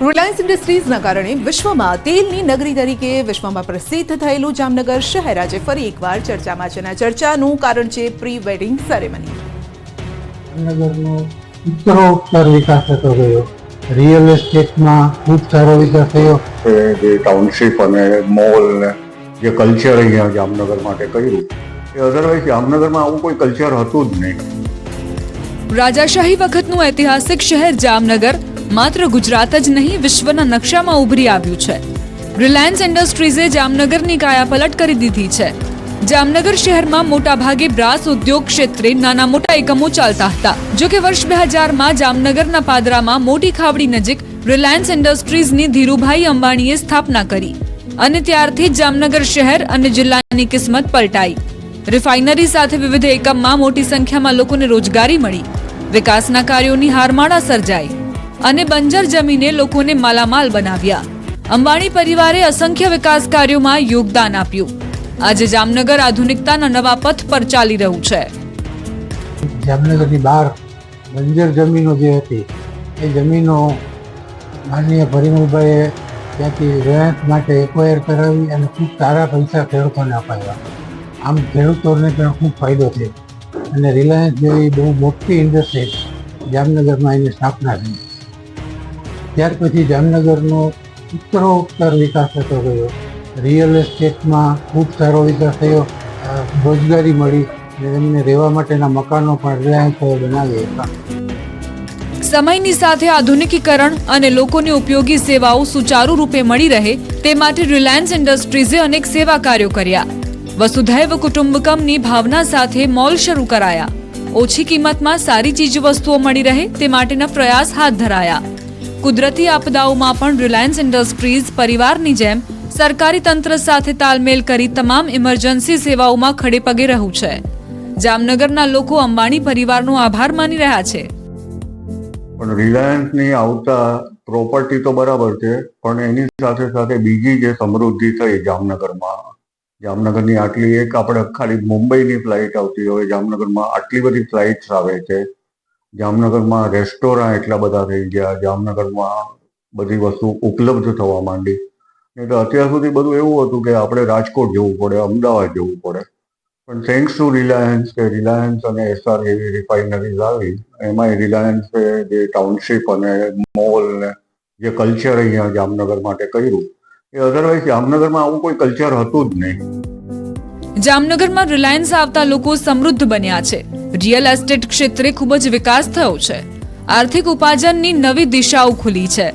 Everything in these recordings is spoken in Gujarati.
રિલાયન્સ ઇન્ડસ્ટ્રીઝના કારણે વિશ્વમાં તેલની નગરી તરીકે વિશ્વમાં પ્રસિદ્ધ થયેલું જામનગર શહેર આજે ફરી એકવાર ચર્ચામાં છે અને ચર્ચાનું કારણ છે પ્રી વેડિંગ સેરેમની. જામનગરનો ઉત્તરોત્તર વિકાસ થતો ગયો. રિયલ એસ્ટેટમાં ખૂબ સારો વિકાસ થયો. જે ટાઉનશીપ અને મોલ ને જે કલ્ચર અહીંયા જામનગર માટે કર્યું એ અધરવાઇઝ જામનગરમાં આવું કોઈ કલ્ચર હતું જ નહીં. રાજાશાહી વખતનું ઐતિહાસિક શહેર જામનગર માત્ર ગુજરાત જ નહીં, વિશ્વના નકશામાં ઉભરી આવ્યું છે. રિલાયન્સ ઇન્ડસ્ટ્રીઝે જામનગરની કાયાપલટ કરી દીધી છે. જામનગર શહેરમાં મોટાભાગે બ્રાસ ઉદ્યોગ ક્ષેત્રે નાના મોટા એકમો ચાલતા હતા. જો કે વર્ષ બે હજારમાં જામનગરના પાદરામાં મોટી ખાવડી નજીક રિલાયન્સ ઇન્ડસ્ટ્રીઝની ધીરુભાઈ અંબાણીએ સ્થાપના કરી અને ત્યારથી જામનગર શહેર અને જિલ્લાની કિસ્મત પલટાઈ. રિફાઇનરી સાથે વિવિધ એકમમાં મોટી સંખ્યામાં લોકોને રોજગારી મળી. વિકાસના કાર્યોની હારમાળા સર્જાઈ. અને બંજર જમીને લોકોને માલામાલ બનાવ્યા. અંબાણી પરિવારે અસંખ્ય વિકાસ કાર્યોમાં યોગદાન આપ્યું. આજે જામનગર આધુનિકતાના નવા પથ પર ચાલી રહ્યું છે. જામનગરની બહાર બંજર જમીનો જે હતી, એ જમીનો માનનીય પરિમલભાઈએ ત્યાંથી રિલાયન્સ માટે એક્વાયર કરાવી અને ખૂબ સારા પૈસા ખેડૂતોને અપાવ્યા. આમ ખેડૂતોને પણ ખૂબ ફાયદો થયો. અને રિલાયન્સ જેવી બહુ મોટી ઇન્ડસ્ટ્રી જામનગરમાં એની સ્થાપના થઈ. ત્યાર પછી જામનગરનો ઉત્તરોત્તર વિકાસ થતો ગયો. રિયલ એસ્ટેટમાં ખૂબ સારો વિકાસ થયો. રોજગારી મળી અને એમને રહેવા માટેના મકાનો પણ રિલાયન્સ બનાવી હતા. સમયની સાથે આધુનિકીકરણ અને લોકોને ઉપયોગી સેવાઓ સુચારુ રૂપે મળી રહે તે માટે રિલાયન્સ ઇન્ડસ્ટ્રીઝે અનેક સેવા કાર્યો કર્યા. વસુધૈવ કુટુંબકમની ભાવના સાથે મોલ શરૂ કરાયા. ઓછી કિંમતમાં સારી ચીજવસ્તુઓ મળી રહે તે માટેના પ્રયાસ હાથ ધરાયા. કુદરતી આપદાઓમાં પણ રિલાયન્સ ઇન્ડસ્ટ્રીઝ પરિવારની જેમ સરકારી તંત્ર સાથે તાલમેલ કરી તમામ ઇમરજન્સી સેવાઓમાં ખડેપગે રહ્યું છે. જામનગરના લોકો અંબાણી પરિવારનો આભાર માની રહ્યા છે. પણ રિલાયન્સની આવતા પ્રોપર્ટી તો બરાબર છે, પણ એની સાથે સાથે બીજી જે સમૃદ્ધિ થઈ જામનગરમાં, જામનગરની આટલી એક આપણે ખાલી મુંબઈની ફ્લાઇટ આવતી હોય, જામનગરમાં આટલી બધી ફ્લાઇટ્સ આવે છે જામનગરમાં રેસ્ટોરાં એટલા બધા થઈ ગયા, જામનગરમાં બધી વસ્તુ ઉપલબ્ધ થવા માંડી. નહીં તો અત્યાર સુધી બધું એવું હતું કે આપણે રાજકોટ જવું પડે, અમદાવાદ જવું પડે. પણ થેન્ક્સ ટુ રિલાયન્સ કે રિલાયન્સ અને એસઆર એવી રિફાઇનરીઝ આવી, એમાંય રિલાયન્સે જે ટાઉનશીપ અને મોલ ને જે કલ્ચર અહીંયા જામનગર માટે કર્યું. એ અધરવાઇઝ જામનગરમાં આવું કોઈ કલ્ચર હતું જ નહીં. જામનગરમાં રિલાયન્સ આવતા લોકો સમૃદ્ધ બન્યા છે. રિયલ એસ્ટેટ ક્ષેત્રે ખૂબ જ વિકાસ થયો છે. આર્થિક ઉપાર્જનની નવી દિશાઓ ખુલી છે.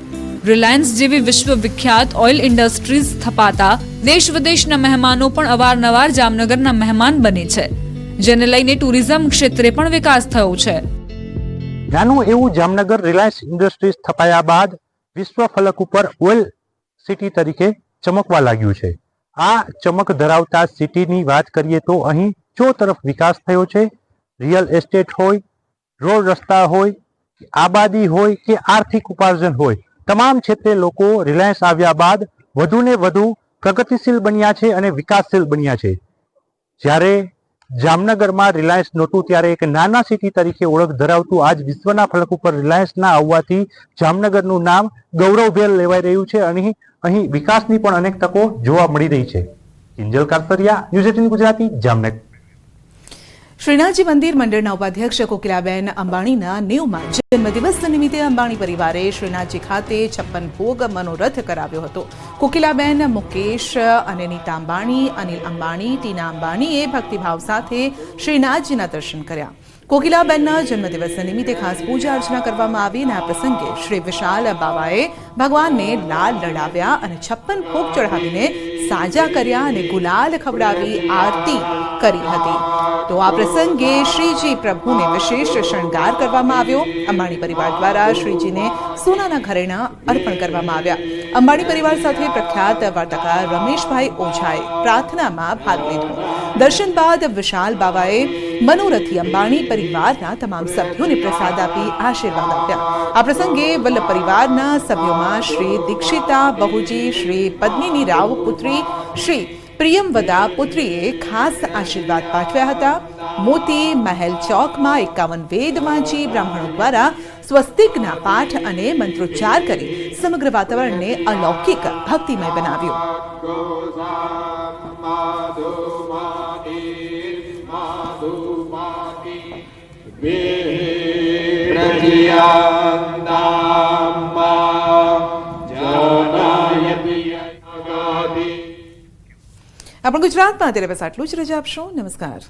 રિલાયન્સ જેવી વિશ્વ વિખ્યાત ઓઇલ ઇન્ડસ્ટ્રીઝ સ્થપાતા દેશ વિદેશના મહેમાનો પણ અવારનવાર જામનગરના મહેમાન બને છે, જેને લઈને ટુરિઝમ ક્ષેત્રે પણ વિકાસ થયો છે. નાનું એવું જામનગર રિલાયન્સ ઇન્ડસ્ટ્રીઝ સ્થપાયા બાદ વિશ્વ ફલક ઉપર ઓઇલ સિટી તરીકે ચમકવા લાગ્યું છે. આ ચમક ધરાવતા સિટીની વાત કરીએ તો અહીં ચો તરફ વિકાસ થયો છે. રિયલ એસ્ટેટ હોય, રોડ રસ્તા હોય આબાદી હોય, કે આર્થિક ઉપાર્જન હોય. તમામ ક્ષેત્રે લોકો રિલાયન્સ આવ્યા બાદ વધુને વધુ પ્રગતિશીલ બન્યા છે અને વિકાસશીલ બન્યા છે. જ્યારે જામનગરમાં રિલાયન્સ નહોતું, ત્યારે એક નાના સિટી તરીકે ઓળખ ધરાવતું આજ વિશ્વના ફલક ઉપર રિલાયન્સના આવવાથી જામનગરનું નામ ગૌરવભેર લેવાઈ રહ્યું છે અને અહીં વિકાસની પણ અનેક તકો જોવા મળી રહી છે. Kinjal Kartariya, news eighteen Gujarati, Jamnagar. Shrinathji મંદિર મંડળના ઉપાધ્યક્ષ કોકિલાબેન અંબાણીના નેવમાં જન્મદિવસ નિમિત્તે અંબાણી પરિવારે શ્રીનાથજી ખાતે છપ્પન ભોગ મનોરથ કરાવ્યો હતો. કોકિલાબેન મુકેશ અને નીતા અંબાણી, અનિલ અંબાણી, ટીના અંબાણીએ ભક્તિભાવ સાથે શ્રીનાથજીના દર્શન કર્યા. કોકિલાબેનના જન્મદિવસ નિમિત્તે ખાસ પૂજા અર્ચના કરવામાં આવી અને આ પ્રસંગે શ્રી વિશાલ બાવાએ ભગવાનને લાલ લડાવ્યા અને છપ્પન ભોગ ચઢાવીને સાજા કર્યા અને ગુલાલ ખવડાવી આરતી કરી હતી. તો આ પ્રસંગે શ્રીજી પ્રભુને વિશેષ શણગાર કરવામાં આવ્યો. અંબાણી પરિવાર દ્વારા શ્રીજીને સોનાના ઘરેણા અર્પણ કરવામાં આવ્યા. અંબાણી પરિવાર સાથે પ્રખ્યાત વાર્તાકાર રમેશભાઈ ઓઝાએ પ્રાર્થનામાં ભાગ લીધો. દર્શન બાદ વિશાલ બાવાએ મનોરથી અંબાણી પરિવારના તમામ સભ્યોને પ્રસાદ આપી આશીર્વાદ આપ્યા. આ પ્રસંગે વલ્લભ પરિવારના સભ્યોમાં શ્રી દીક્ષિતા બહુજી, શ્રી પદ્મિની રાવ પુત્રી, શ્રી પ્રિયમવદા પુત્રીએ ખાસ આશીર્વાદ પાઠવ્યા હતા. મોતી મહેલ ચોકમાં એકાવન વેદ વાંચી બ્રાહ્મણો દ્વારા સ્વસ્તિકના પાઠ અને મંત્રોચ્ચાર કરી સમગ્ર વાતાવરણને અલૌકિક, ભક્તિમય બનાવ્યું. આપણા ગુજરાતમાં અત્યારે બસ આટલું જ. રજા આપશો. નમસ્કાર.